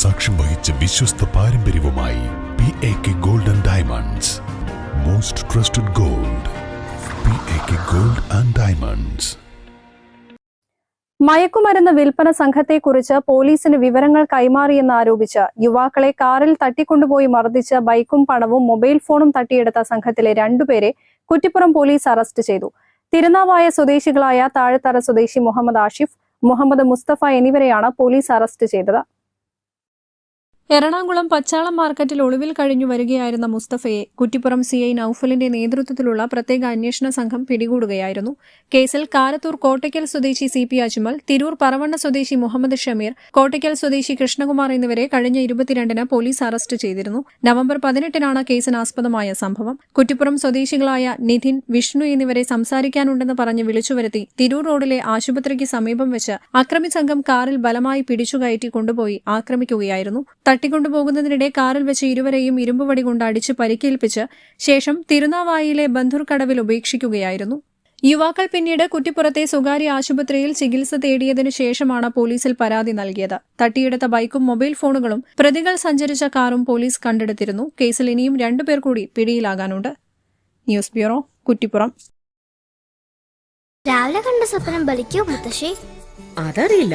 സാക്ഷ്യം വഹിച്ച വിശ്വസ്ത പാരമ്പര്യവുമായി P A K gold and diamonds most trusted gold P A K gold and diamonds മയക്കുമരുന്ന് വിൽപ്പന സംഘത്തെക്കുറിച്ച് പോലീസിന് വിവരങ്ങൾ കൈമാറിയെന്ന് ആരോപിച്ച് യുവാക്കളെ കാറിൽ തട്ടിക്കൊണ്ടുപോയി മർദ്ദിച്ച് ബൈക്കും പണവും മൊബൈൽ ഫോണും തട്ടിയെടുത്ത സംഘത്തിലെ രണ്ടുപേരെ കുറ്റിപ്പുറം പോലീസ് അറസ്റ്റ് ചെയ്തു. തിരുനാവായ സ്വദേശികളായ താഴെത്തറ സ്വദേശി മുഹമ്മദ് ആഷിഫ് മുഹമ്മദ് മുസ്തഫ എന്നിവരെയാണ് പോലീസ് അറസ്റ്റ് ചെയ്തത്. എറണാകുളം പച്ചാളം മാർക്കറ്റിൽ ഒളിവിൽ കഴിഞ്ഞു വരികയായിരുന്ന മുസ്തഫയെ കുറ്റിപ്പുറം സി ഐ നൌഫലിന്റെ നേതൃത്വത്തിലുള്ള പ്രത്യേക അന്വേഷണ സംഘം പിടികൂടുകയായിരുന്നു. കേസിൽ കാരത്തൂർ കോട്ടയ്ക്കൽ സ്വദേശി സി പി അജ്മൽ തിരൂർ പറവണ്ണ സ്വദേശി മുഹമ്മദ് ഷമീർ കോട്ടയ്ക്കൽ സ്വദേശി കൃഷ്ണകുമാർ എന്നിവരെ കഴിഞ്ഞ ഇരുപത്തിരണ്ടിന് പോലീസ് അറസ്റ്റ് ചെയ്തിരുന്നു. നവംബർ പതിനെട്ടിനാണ് കേസിനാസ്പദമായ സംഭവം. കുറ്റിപ്പുറം സ്വദേശികളായ നിധിൻ വിഷ്ണു എന്നിവരെ സംസാരിക്കാനുണ്ടെന്ന് പറഞ്ഞ് വിളിച്ചുവരുത്തി തിരൂർ റോഡിലെ ആശുപത്രിക്ക് സമീപം വെച്ച് അക്രമി സംഘം കാറിൽ ബലമായി പിടിച്ചുകയറ്റി കൊണ്ടുപോയി ആക്രമിക്കുകയായിരുന്നു. തട്ടിക്കൊണ്ടുപോകുന്നതിനിടെ കാറിൽ വെച്ച് ഇരുവരെയും ഇരുമ്പുവടി കൊണ്ട് അടിച്ച് പരിക്കേൽപ്പിച്ച് ശേഷം തിരുനാവായിലെ ബന്ധുർക്കടവിൽ ഉപേക്ഷിക്കുകയായിരുന്നു. യുവാക്കൾ പിന്നീട് കുറ്റിപ്പുറത്തെ സ്വകാര്യ ആശുപത്രിയിൽ ചികിത്സ തേടിയതിനു ശേഷമാണ് പോലീസിൽ പരാതി നൽകിയത്. തട്ടിയെടുത്ത ബൈക്കും മൊബൈൽ ഫോണുകളും പ്രതികൾ സഞ്ചരിച്ച കാറും പോലീസ് കണ്ടെടുത്തിരുന്നു. കേസിൽ ഇനിയും രണ്ടുപേർ കൂടി പിടിയിലാകാനുണ്ട്. News bureau Kuttippuram. രാവിലെ കണ്ട സ്വപ്നം ബലിക്കോ മുത്തശ്ശി? അതറിയില്ല.